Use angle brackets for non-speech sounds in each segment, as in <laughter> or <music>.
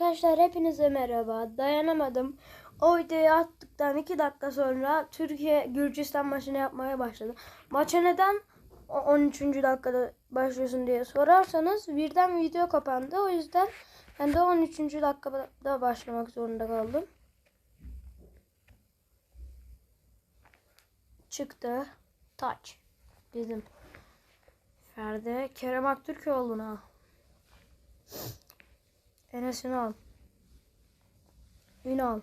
Arkadaşlar hepinize merhaba. Dayanamadım. O videoyu attıktan 2 dakika sonra Türkiye Gürcistan maçını yapmaya başladı. Maça neden o 13. dakikada başlıyorsun diye sorarsanız birden video kapandı. O yüzden ben de 13. dakikada başlamak zorunda kaldım. Çıktı. Taç. Bizim. Ferdi Kerem Aktürkoğlu'na. Enes Ünal. Ünal.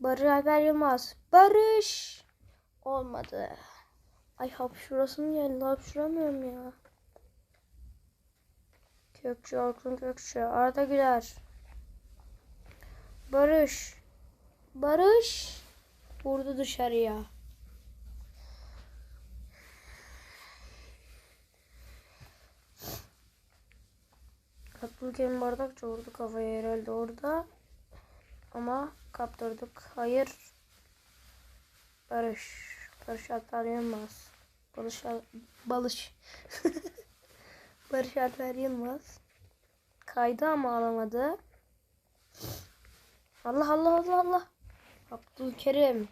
Barış Alper Yılmaz. Barış. Olmadı. Ay hapşurasım geldi. Hapşuramıyorum ya. Kökçü, Orkun Kökçü. Arda Güler. Barış. Barış. Vurdu dışarıya. Abdülkerim Bardakçı vurdu kafaya herhalde orada. Ama kaptırdık. Hayır. Barış. Barış Alper Yılmaz. Barış Al Balış. Barış <laughs> Alper Yılmaz. Kaydı ama alamadı. Allah Allah Allah Allah. Abdülkerim.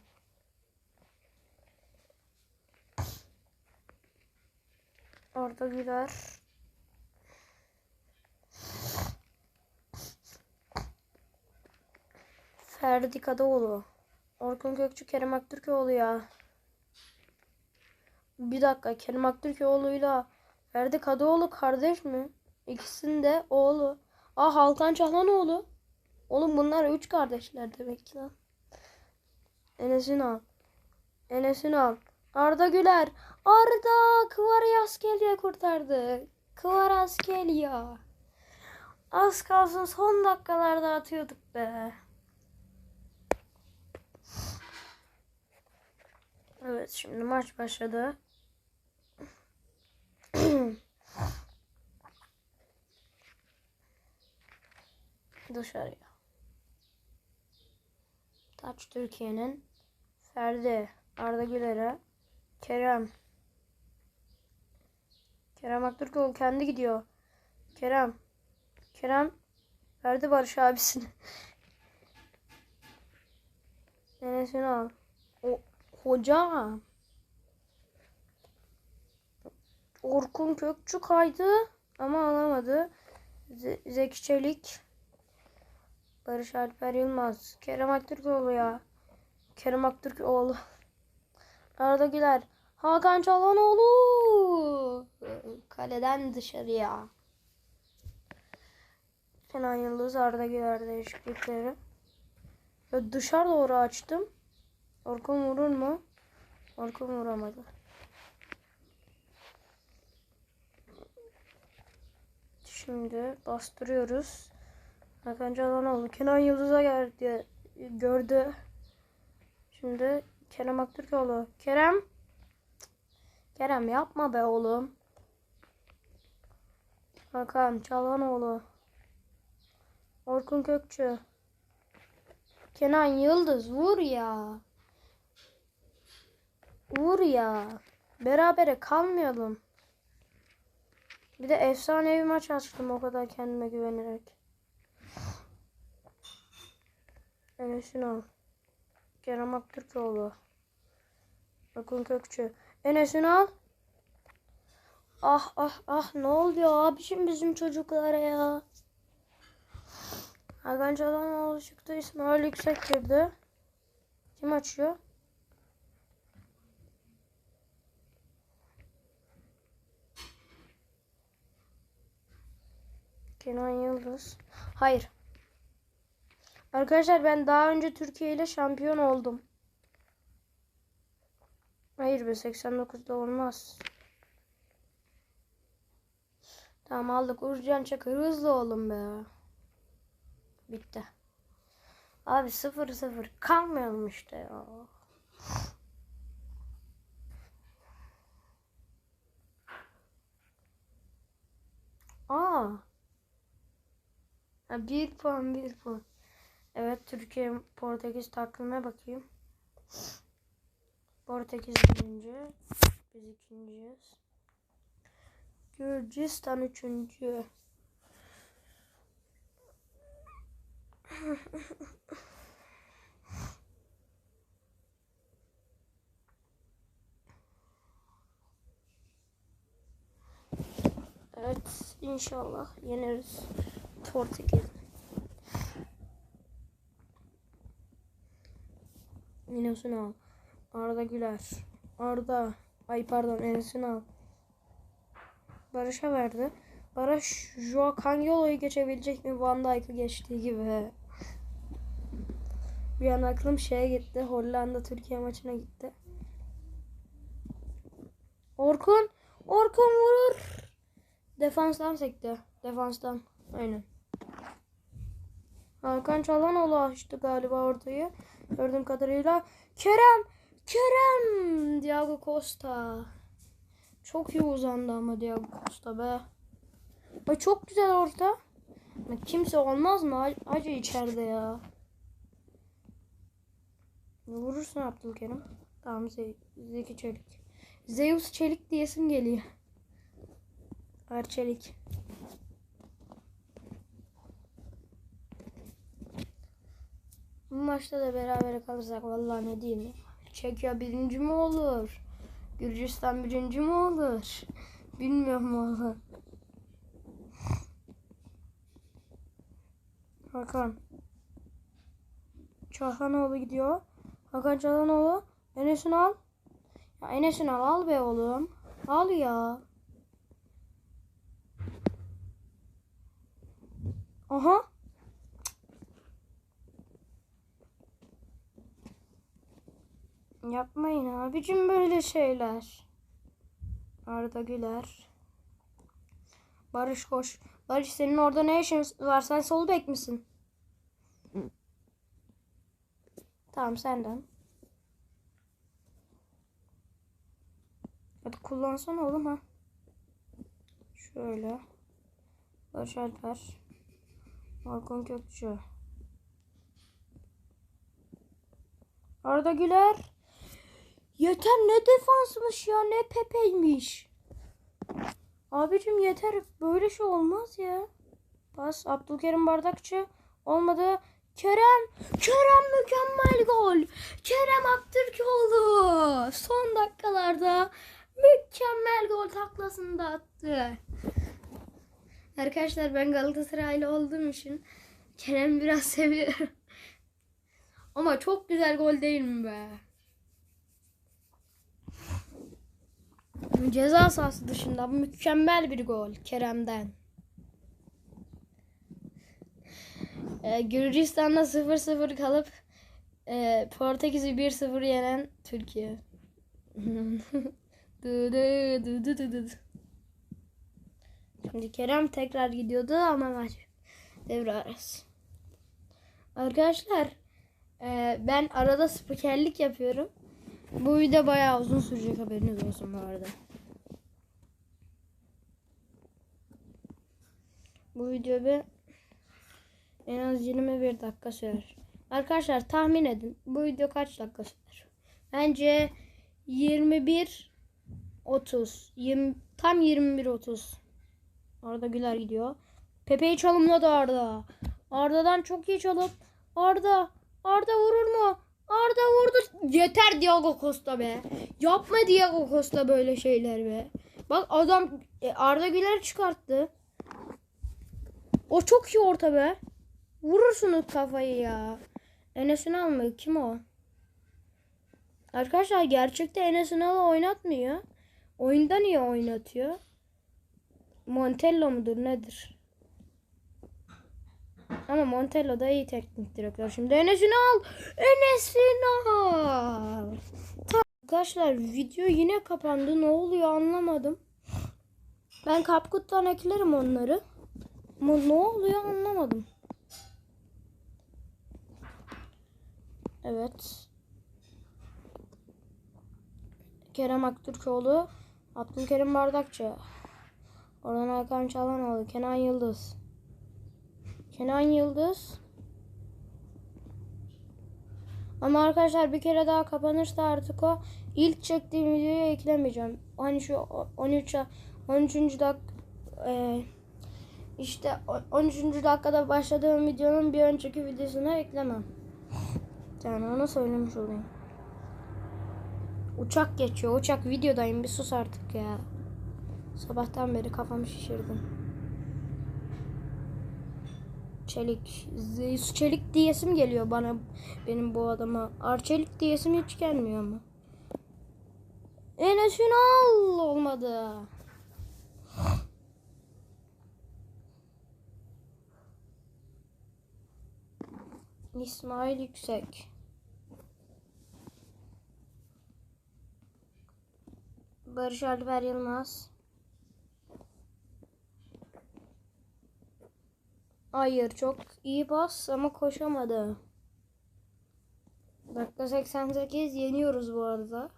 Orada Güler. Ferdi Kadıoğlu. Orkun Kökçü Kerem Aktürkoğlu ya. Bir dakika Kerem Aktürkoğlu'yla Ferdi Kadıoğlu kardeş mi? İkisinin de oğlu. Aa Halkan Çahlanoğlu. Oğlum bunlar üç kardeşler demek ki lan. Enes Ünal. Enes Ünal. Arda Güler. Arda Kvaryaskelya kurtardı. Kvaryaskelya. Az kalsın son dakikalarda atıyorduk be. Evet şimdi maç başladı. <clears throat> Dışarıya. Taç Türkiye'nin Ferdi Arda Güler'e Kerem Kerem Aktürkoğlu kendi gidiyor. Kerem Kerem verdi Barış abisini. <laughs> Enes Ünal. O hoca. Orkun Kökçü kaydı ama alamadı. Ze- Zeki Çelik. Barış Alper Yılmaz. Kerem Aktürkoğlu ya. Kerem Aktürkoğlu. Arada Güler. Hakan Çalhanoğlu. Kaleden dışarıya. Kenan Yıldız Arda Güler değişiklikleri. Ya dışarı doğru açtım. Orkun vurur mu? Orkun vuramadı. Şimdi bastırıyoruz. Hakan Çalhanoğlu. Kenan Yıldız'a geldi. Gördü. Şimdi Kerem Aktürkoğlu. Kerem. Kerem yapma be oğlum. Hakan Çalhanoğlu. Orkun Kökçü. Kenan Yıldız vur ya. Vur ya. Berabere kalmayalım. Bir de efsanevi maç açtım o kadar kendime güvenerek. Enes Ünal. Kerem Aktürkoğlu. Akın Kökçü. Enes Ünal. Ah ah ah ne oluyor abişim bizim çocuklara ya. Hakan Çalhanoğlu çıktı. İsmail Yüksek girdi. Kim açıyor? Kenan Yıldız. Hayır. Arkadaşlar ben daha önce Türkiye ile şampiyon oldum. Hayır be 89'da olmaz. Tamam aldık. Urcan Çakır hızlı olun be. Bitti. Abi 0-0 kalmayalım işte ya. Aa. Ha, bir puan bir puan. Evet Türkiye Portekiz takvime bakayım. Portekiz birinci. Biz ikinciyiz. Gürcistan üçüncü. Evet inşallah yeneriz Portekiz. Yine Sunal. Arda Güler. Arda. Ay pardon Enes Ünal. Barış'a verdi. Barış Joao Cangelo'yu geçebilecek mi? Van Dijk'ı geçtiği gibi. Bir an aklım şeye gitti. Hollanda Türkiye maçına gitti. Orkun. Orkun vurur. Defanstan sekti. Defanstan. Aynen. Hakan Çalhanoğlu açtı galiba ortayı. Gördüğüm kadarıyla. Kerem! Kerem! Diago Costa. Çok iyi uzandı ama Diago Costa be. Ay çok güzel orta. Kimse olmaz mı? Acı içeride ya. Vurursun Abdülkerim. Tamam Ze- Zeki Çelik. Zeus Çelik diyesim geliyor. Arçelik. Bu maçta da beraber kalırsak vallahi ne diyeyim ya. Çekya birinci mi olur? Gürcistan birinci mi olur? Bilmiyorum valla. Hakan. Çalhanoğlu gidiyor. Hakan Çalhanoğlu. Enes'ini al. Ya Enes'ini al al be oğlum. Al ya. Aha. Yapmayın abicim böyle şeyler. Arda Güler. Barış koş. Barış senin orada ne işin var? Sen sol bek misin? Tamam senden. Hadi kullansana oğlum ha. Şöyle. Barış Alper. Hakan Kökçü. Arda Güler. Yeter ne defansmış ya ne Pepe'ymiş. Abicim yeter böyle şey olmaz ya. Pas Abdülkerim Bardakçı olmadı. Kerem Kerem mükemmel gol. Kerem Aktürkoğlu son dakikalarda mükemmel gol taklasını da attı. Arkadaşlar ben Galatasaraylı olduğum için Kerem biraz seviyorum. Ama çok güzel gol değil mi be? Ceza sahası dışında mükemmel bir gol Kerem'den. Ee, Gürcistan'da 0-0 kalıp e, Portekiz'i 1-0 yenen Türkiye. <laughs> Şimdi Kerem tekrar gidiyordu ama maç devre arası. Arkadaşlar e, ben arada spikerlik yapıyorum. Bu video bayağı uzun sürecek haberiniz olsun bu arada. Bu video bir en az 21 dakika sürer. Arkadaşlar tahmin edin. Bu video kaç dakika sürer? Bence 21 30 20 tam 21 30. Arda Güler gidiyor. Pepe'yi çalımladı Arda. Arda'dan çok iyi çalım. Arda. Arda vurur mu? Arda vurdu. Yeter Diego Costa be. Yapma Diego Costa böyle şeyler be. Bak adam e, Arda Güler çıkarttı. O çok iyi orta be. Vurursunuz kafayı ya. Enes Ünal? Kim o? Arkadaşlar gerçekte Enes Ünal'ı oynatmıyor. Oyunda niye oynatıyor? Montello mudur nedir? Ama Montello da iyi teknik direktör. Şimdi Enes Ünal. Enes Ünal. Ta- Arkadaşlar video yine kapandı. Ne oluyor anlamadım. Ben Kapkut'tan eklerim onları. Ama ne oluyor anlamadım. Evet. Kerem Aktürkoğlu. Abdülkerim Bardakçı. Orhan Hakan Çalhanoğlu. Kenan Yıldız. Kenan Yıldız. Ama arkadaşlar bir kere daha kapanırsa artık o ilk çektiğim videoyu eklemeyeceğim. Hani şu 13 13. dak e, İşte o- 13. dakikada başladığım videonun bir önceki videosuna eklemem. Yani onu söylemiş olayım. Uçak geçiyor. Uçak videodayım. Bir sus artık ya. Sabahtan beri kafamı şişirdim. Çelik. Zeus Çelik diyesim geliyor bana. Benim bu adama. Arçelik diyesim hiç gelmiyor mu? Enes Ünal olmadı. <laughs> İsmail Yüksek. Barış Alper Yılmaz. Hayır çok iyi pas ama koşamadı. Dakika 88 yeniyoruz bu arada.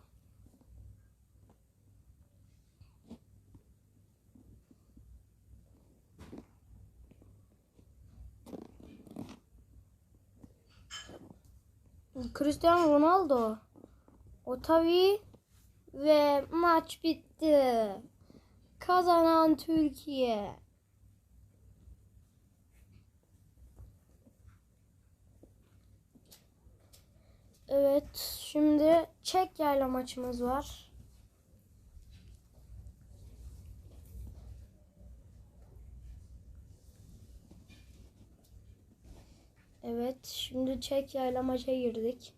Cristiano Ronaldo. Otavi ve maç bitti. Kazanan Türkiye. Evet, şimdi Çekya'yla maçımız var. Evet, şimdi Çekya'yla maça girdik.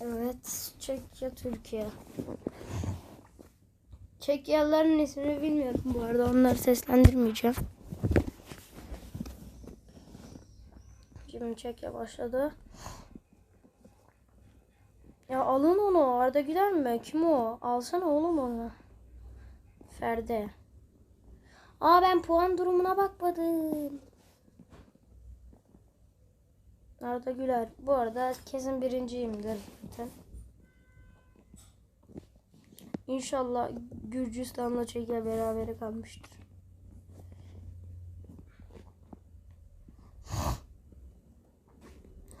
Evet, Çekya Türkiye. Çekyalıların ismini bilmiyorum bu arada. Onları seslendirmeyeceğim. Şimdi Çekya başladı. Ya alın onu. Arda Güler mi? Kim o? Alsana oğlum onu. Ferdi. Aa ben puan durumuna bakmadım. Arda Güler. Bu arada kesin birinciyimdir. İnşallah Gürcistan'la Çekya berabere kalmıştır.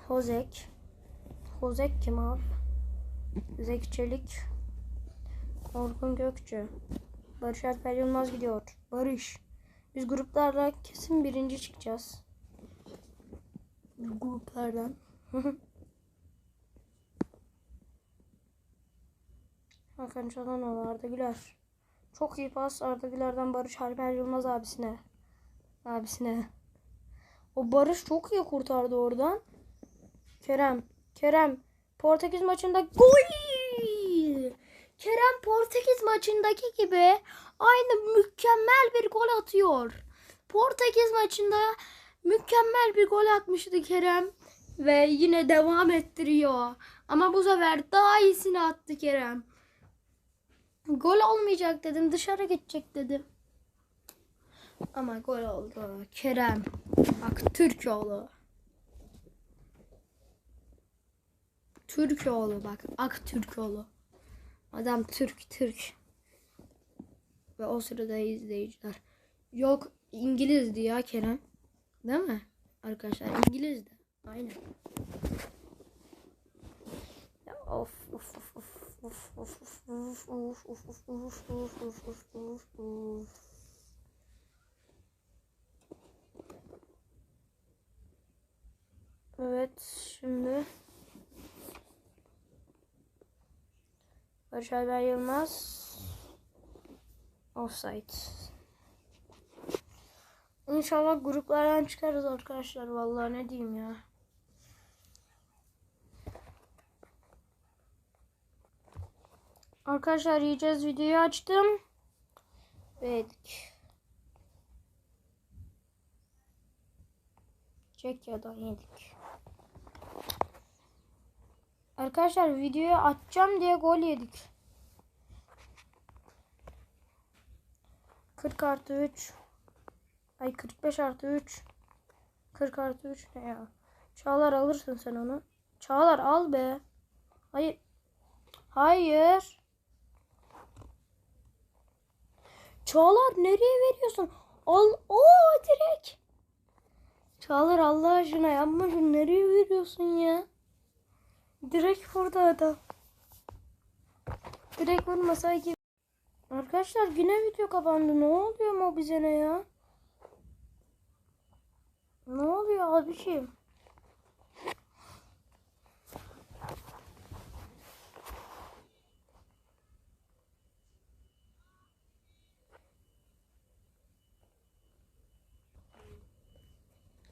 Hozek. Hozek kim abi? Zeki Çelik. Orkun Gökçe. Barış Alper Yılmaz gidiyor. Barış. Biz gruplarla kesin birinci çıkacağız. Gruplardan. <laughs> Hakan Çalhanoğlu, Arda Güler. Çok iyi pas Arda Güler'den Barış Alper Yılmaz abisine. Abisine. O Barış çok iyi kurtardı oradan. Kerem. Kerem. Portekiz maçında gol. Kerem Portekiz maçındaki gibi aynı mükemmel bir gol atıyor. Portekiz maçında mükemmel bir gol atmıştı Kerem ve yine devam ettiriyor. Ama bu sefer daha iyisini attı Kerem. Gol olmayacak dedim, dışarı gidecek dedim. Ama gol oldu. Kerem. Bak Türkoğlu. Türkoğlu bak. Ak Türkoğlu. Adam Türk Türk. Ve o sırada izleyiciler. Yok İngilizdi ya Kerem. Değil mi? Arkadaşlar İngilizdi. Aynen. Of of of of of of of of of of of of of of of. Evet şimdi Barış Alper Yılmaz Offside. İnşallah gruplardan çıkarız arkadaşlar. Vallahi ne diyeyim ya. Arkadaşlar yiyeceğiz videoyu açtım. Yedik. Çekya'dan yedik. Arkadaşlar videoyu açacağım diye gol yedik. 40 artı 3. Ay 45 artı 3. 40 artı 3 ne ya? Çağlar alırsın sen onu. Çağlar al be. Hayır. Hayır. Çağlar nereye veriyorsun? Al. Oo direkt. Çağlar Allah aşkına yapma şunu. Nereye veriyorsun ya? Direkt burada adam. Direkt vurmasaydı. Arkadaşlar yine video kapandı. Ne oluyor mu bize ne ya? Ne oluyor abiciğim?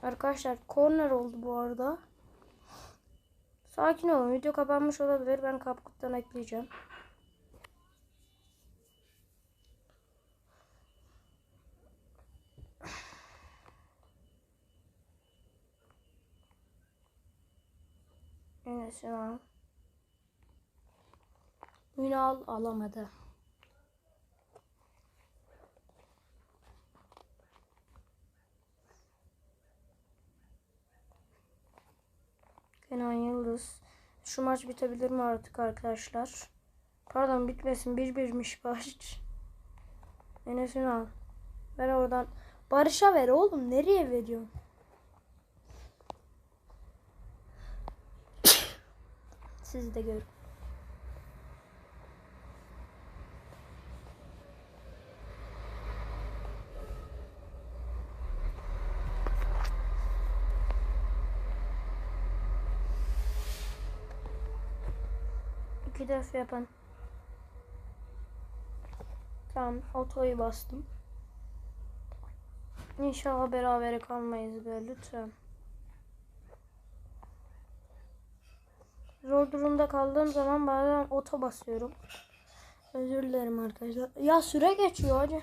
Arkadaşlar korner oldu bu arada. Sakin olun. Video kapanmış olabilir. Ben kapkuttan ekleyeceğim. Enes Ünal. Ünal alamadı. Kenan Yıldız. Şu maç bitebilir mi artık arkadaşlar? Pardon bitmesin. Bir birmiş baş. Enes Ünal. Ver oradan. Barış'a ver oğlum. Nereye veriyorsun? Siz de görün. İki def yapan. Tamam otoyu bastım. İnşallah berabere kalmayız be lütfen. Zor durumda kaldığım zaman bazen oto basıyorum. Özür dilerim arkadaşlar. Ya süre geçiyor hadi.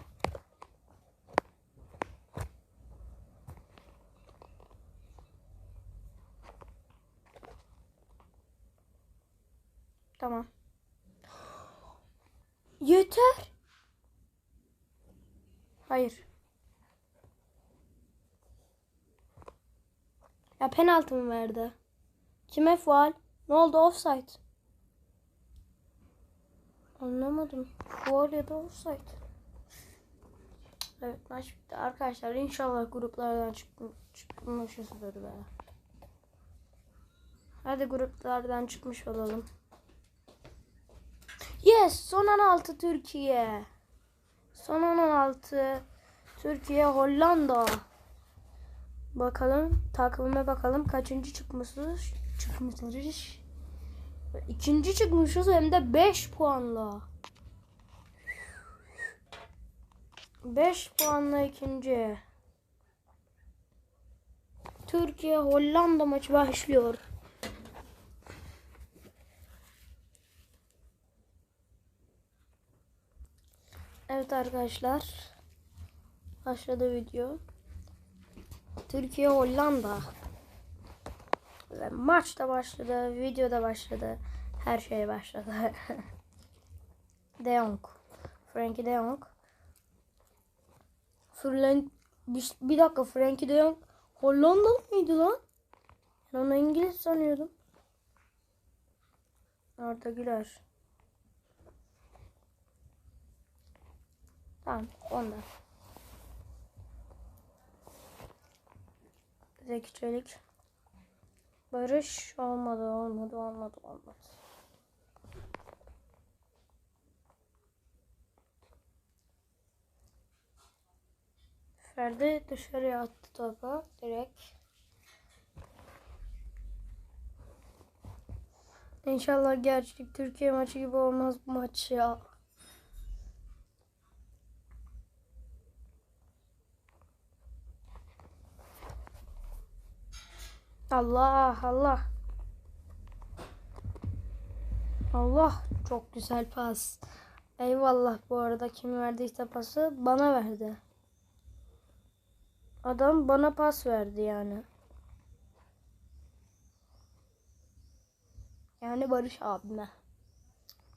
Tamam. Yeter. Hayır. Ya penaltı mı verdi? Kime faal? Ne oldu offside? Anlamadım. Faal ya da offside. Evet maç bitti. Arkadaşlar inşallah gruplardan çık çıkmışızdır be. Hadi gruplardan çıkmış olalım. Yes son 16 Türkiye. Son 16 Türkiye Hollanda. Bakalım takvime bakalım kaçıncı çıkmışız. Çıkmışız. İkinci çıkmışız hem de 5 puanla. 5 puanla ikinci. Türkiye Hollanda maçı başlıyor. Evet arkadaşlar. Başladı video. Türkiye Hollanda. Ve maç da başladı, video da başladı. Her şey başladı. <laughs> De Jong. Frankie De Jong. Fırlan bir, dakika Frankie De Jong Hollandalı mıydı lan? Ben onu İngiliz sanıyordum. Arda Güler. Tamam onlar. Zeki Çelik. Barış olmadı olmadı olmadı olmadı. Ferdi dışarıya attı topu direkt. İnşallah gerçek Türkiye maçı gibi olmaz bu maç ya. Allah Allah. Allah çok güzel pas. Eyvallah bu arada kim verdiyse pası bana verdi. Adam bana pas verdi yani. Yani Barış abime.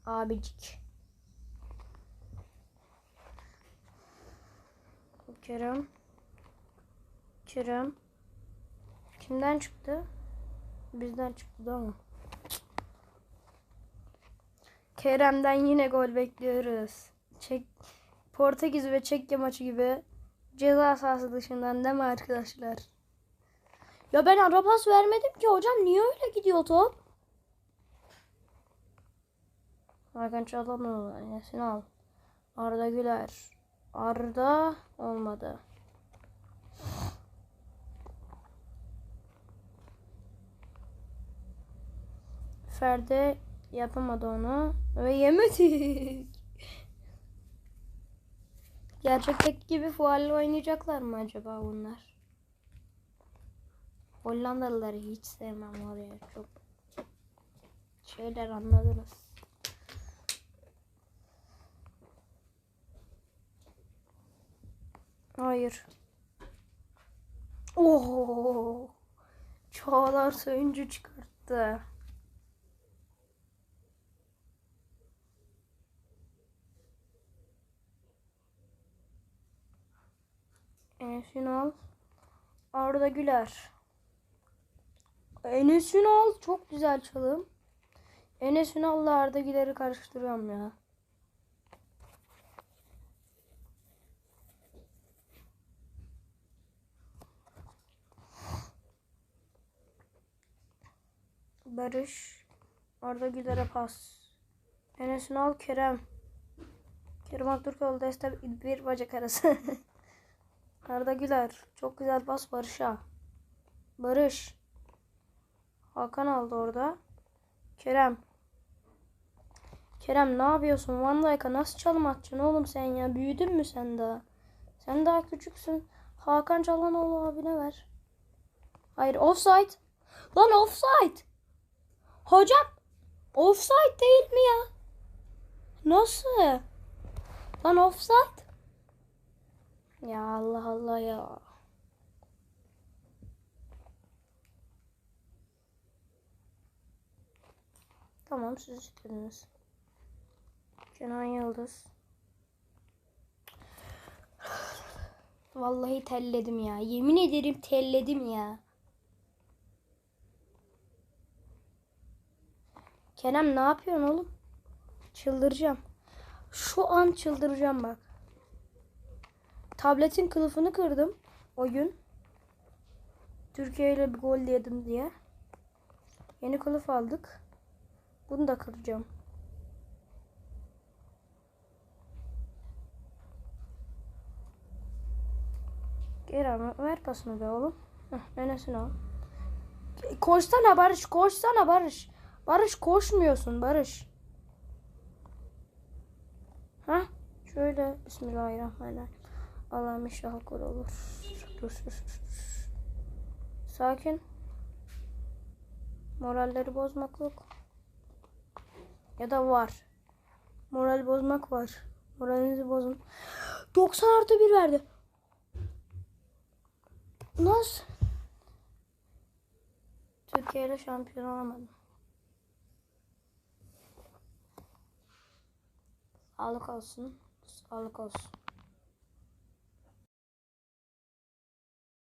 Abicik. Kerem. Kerem. Kimden çıktı? Bizden çıktı ama. Kerem'den yine gol bekliyoruz. Çek Portekiz ve Çekya maçı gibi ceza sahası dışından değil mi arkadaşlar? Ya ben ara pas vermedim ki hocam. Niye öyle gidiyor top? Hakan Çalhanoğlu. Enes'ini al. Arda Güler. Arda olmadı. Ferdi yapamadı onu ve yemedik. Gerçekteki gibi fualle oynayacaklar mı acaba bunlar? Hollandalıları hiç sevmem var ya çok şeyler anladınız. Hayır. Oo. Çağlar Söyüncü çıkarttı. Enes Ünal. Arda Güler. Enes Ünal çok güzel çalım. Enes Ünal'la Arda Güler'i karıştırıyorum ya. Barış. Arda Güler'e pas. Enes Ünal Kerem. Kerem Aktürkoğlu destek bir bacak arası. <laughs> Arda Güler. Çok güzel pas Barış'a. Barış. Hakan aldı orada. Kerem. Kerem ne yapıyorsun? Van Dijk'a nasıl çalım atacaksın oğlum sen ya? Büyüdün mü sen daha? Sen daha küçüksün. Hakan Çalhanoğlu abine ver. Hayır offside. Lan offside. Hocam offside değil mi ya? Nasıl? Lan offside. Ya Allah Allah ya. Tamam siz istediniz. Kenan Yıldız. Vallahi telledim ya. Yemin ederim telledim ya. Kerem ne yapıyorsun oğlum? Çıldıracağım. Şu an çıldıracağım bak. Tabletin kılıfını kırdım o gün. Türkiye ile bir gol yedim diye. Yeni kılıf aldık. Bunu da kıracağım. Gel abi ver pasını be oğlum. Heh, Enes'ini al. Koşsana Barış, koşsana Barış. Barış koşmuyorsun Barış. Ha? Şöyle Bismillahirrahmanirrahim. Allah'ım inşallah gol olur. Dur, dur, dur. Sakin. Moralleri bozmak yok. Ya da var. Moral bozmak var. Moralinizi bozun. 90 artı 1 verdi. Nasıl? Türkiye ile şampiyon olamadım. Sağlık olsun. Sağlık olsun.